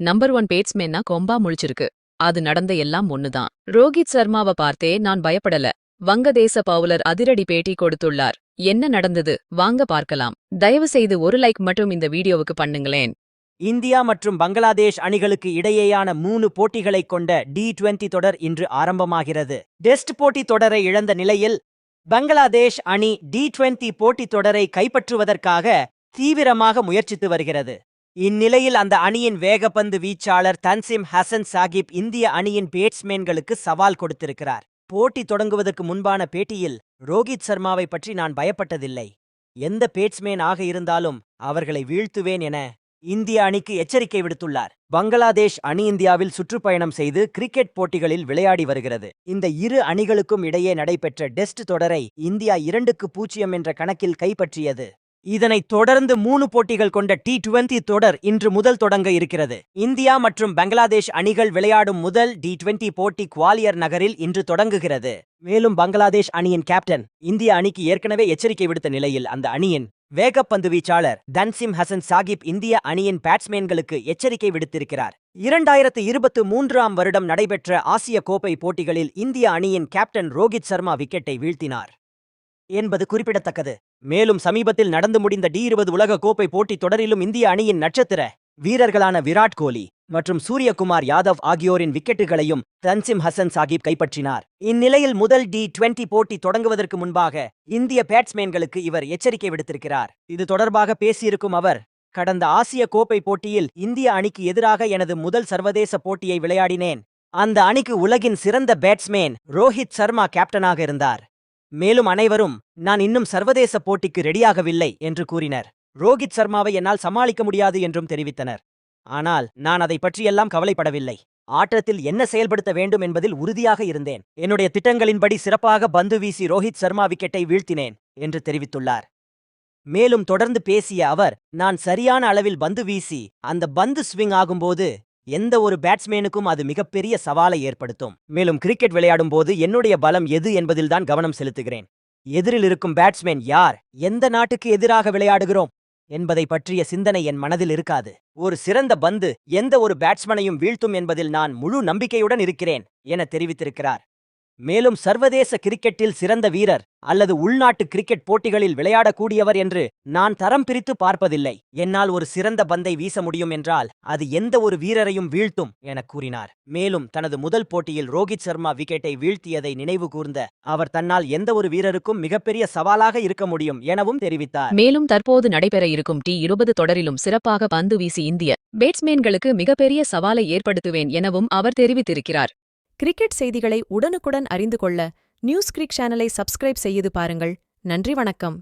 Number one பேட்ஸ்மேன்னா கொம்பா முழிச்சிருக்கு. அது நடந்த எல்லாம் ஒண்ணுதான். ரோஹித் சர்மாவை பார்த்தே நான் பயப்படல. வங்கதேச பவுலர் அதிரடி பேட்டி கொடுத்துள்ளார். என்ன நடந்தது? வாங்க பார்க்கலாம். தயவு செய்து ஒரு லைக் மட்டும் இந்த வீடியோவுக்கு பண்ணுங்களேன். இந்தியா மற்றும் பங்களாதேஷ் அணிகளுக்கு இடையேயான மூணு போட்டிகளைக் கொண்ட டி டுவெண்டி தொடர் இன்று ஆரம்பமாகிறது. டெஸ்ட் போட்டி தொடரை இழந்த நிலையில் பங்களாதேஷ் அணி டி டுவெண்டி போட்டித் தொடரை கைப்பற்றுவதற்காக தீவிரமாக முயற்சித்து வருகிறது. இந்நிலையில் அந்த அணியின் வேகப்பந்து வீச்சாளர் தன்சிம் ஹசன் சாகிப் இந்திய அணியின் பேட்ஸ்மேன்களுக்கு சவால் கொடுத்திருக்கிறார். போட்டி தொடங்குவதற்கு முன்பான பேட்டியில் ரோஹித் சர்மாவை பற்றி நான் பயப்பட்டதில்லை. எந்த பேட்ஸ்மேன் ஆக இருந்தாலும் அவர்களை வீழ்த்துவேன் என இந்திய அணிக்கு எச்சரிக்கை விடுத்துள்ளார். பங்களாதேஷ் அணி இந்தியாவில் சுற்றுப்பயணம் செய்து கிரிக்கெட் போட்டிகளில் விளையாடி வருகிறது. இந்த இரு அணிகளுக்கும் இடையே நடைபெற்ற டெஸ்ட் தொடரை இந்தியா இரண்டுக்கு பூஜ்ஜியம் என்ற கணக்கில் கைப்பற்றியது. இதனைத் தொடர்ந்து மூணு போட்டிகள் கொண்ட டி டுவெண்டி தொடர் இன்று முதல் தொடங்க இருக்கிறது. இந்தியா மற்றும் பங்களாதேஷ் அணிகள் விளையாடும் முதல் டி டுவெண்டி போட்டி குவாலியர் நகரில் இன்று தொடங்குகிறது. மேலும் பங்களாதேஷ் அணியின் கேப்டன் இந்திய அணிக்கு ஏற்கனவே எச்சரிக்கை விடுத்த நிலையில் அந்த அணியின் வேகப்பந்து வீச்சாளர் தன்சிம் ஹசன் சாகிப் இந்திய அணியின் பேட்ஸ்மேன்களுக்கு எச்சரிக்கை விடுத்திருக்கிறார். இரண்டாயிரத்து இருபத்து மூன்றாம் வருடம் நடைபெற்ற ஆசிய கோப்பை போட்டிகளில் இந்திய அணியின் கேப்டன் ரோஹித் சர்மா விக்கெட்டை வீழ்த்தினார். என்பது குறிப்பிடத்தக்கது. மேலும் சமீபத்தில் நடந்து முடிந்த டி இருபது உலக கோப்பை போட்டித் தொடரிலும் இந்திய அணியின் நட்சத்திர வீரர்களான விராட் கோலி மற்றும் சூரியகுமார் யாதவ் ஆகியோரின் விக்கெட்டுகளையும் தன்சிம் ஹசன் சாகிப் கைப்பற்றினார். இந்நிலையில் முதல் டி டுவெண்டி போட்டி தொடங்குவதற்கு முன்பாக இந்திய பேட்ஸ்மேன்களுக்கு இவர் எச்சரிக்கை விடுத்திருக்கிறார். இது தொடர்பாக பேசியிருக்கும் அவர் கடந்த ஆசிய கோப்பை போட்டியில் இந்திய அணிக்கு எதிராக எனது முதல் சர்வதேச போட்டியை விளையாடினேன். அந்த அணிக்கு உலகின் சிறந்த பேட்ஸ்மேன் ரோஹித் சர்மா கேப்டனாக இருந்தார். மேலும் அனைவரும் நான் இன்னும் சர்வதேச போட்டிக்கு ரெடியாகவில்லை என்று கூறினர். ரோஹித் சர்மாவை என்னால் சமாளிக்க முடியாது என்றும் தெரிவித்தனர். ஆனால் நான் அதை பற்றியெல்லாம் கவலைப்படவில்லை. ஆட்டத்தில் என்ன செயல்படுத்த வேண்டும் என்பதில் உறுதியாக இருந்தேன். என்னுடைய திட்டங்களின்படி சிறப்பாக பந்து வீசி ரோஹித் சர்மா விக்கெட்டை வீழ்த்தினேன் என்று தெரிவித்துள்ளார். மேலும் தொடர்ந்து பேசிய அவர் நான் சரியான அளவில் பந்து வீசி அந்த பந்து ஸ்விங் ஆகும்போது எந்த ஒரு பேட்ஸ்மேனுக்கும் அது மிகப்பெரிய சவாலை ஏற்படுத்தும். மேலும் கிரிக்கெட் விளையாடும் போது என்னுடைய பலம் எது என்பதில்தான் கவனம் செலுத்துகிறேன். எதிரில் இருக்கும் பேட்ஸ்மேன் யார்? எந்த நாட்டுக்கு எதிராக விளையாடுகிறோம்? என்பதை பற்றிய சிந்தனை என் மனதில் இருக்காது. ஒரு சிறந்த பந்து எந்த ஒரு பேட்ஸ்மனையும் வீழ்த்தும் என்பதில் நான் முழு நம்பிக்கையுடன் இருக்கிறேன் என தெரிவித்திருக்கிறார். மேலும் சர்வதேச கிரிக்கெட்டில் சிறந்த வீரர் அல்லது உள்நாட்டு கிரிக்கெட் போட்டிகளில் விளையாடக்கூடியவர் என்று நான் தரம் பிரித்து பார்ப்பதில்லை. என்னால் ஒரு சிறந்த பந்தை வீச முடியும் என்றால் அது எந்த ஒரு வீரரையும் வீழ்த்தும் என கூறினார். மேலும் தனது முதல் போட்டியில் ரோஹித் சர்மா விக்கெட்டை வீழ்த்தியதை நினைவு கூர்ந்த அவர் தன்னால் எந்த ஒரு வீரருக்கும் மிகப்பெரிய சவாலாக இருக்க முடியும் எனவும் தெரிவித்தார். மேலும் தற்போது நடைபெற இருக்கும் டி இருபது தொடரிலும் சிறப்பாக பந்து வீசி இந்திய பேட்ஸ்மேன்களுக்கு மிகப்பெரிய சவாலை ஏற்படுத்துவேன் எனவும் அவர் தெரிவித்திருக்கிறார். கிரிக்கெட் செய்திகளை உடனுக்குடன் அறிந்து கொள்ள நியூஸ் கிரிக் சேனலை சப்ஸ்கிரைப் செய்து பாருங்கள். நன்றி வணக்கம்.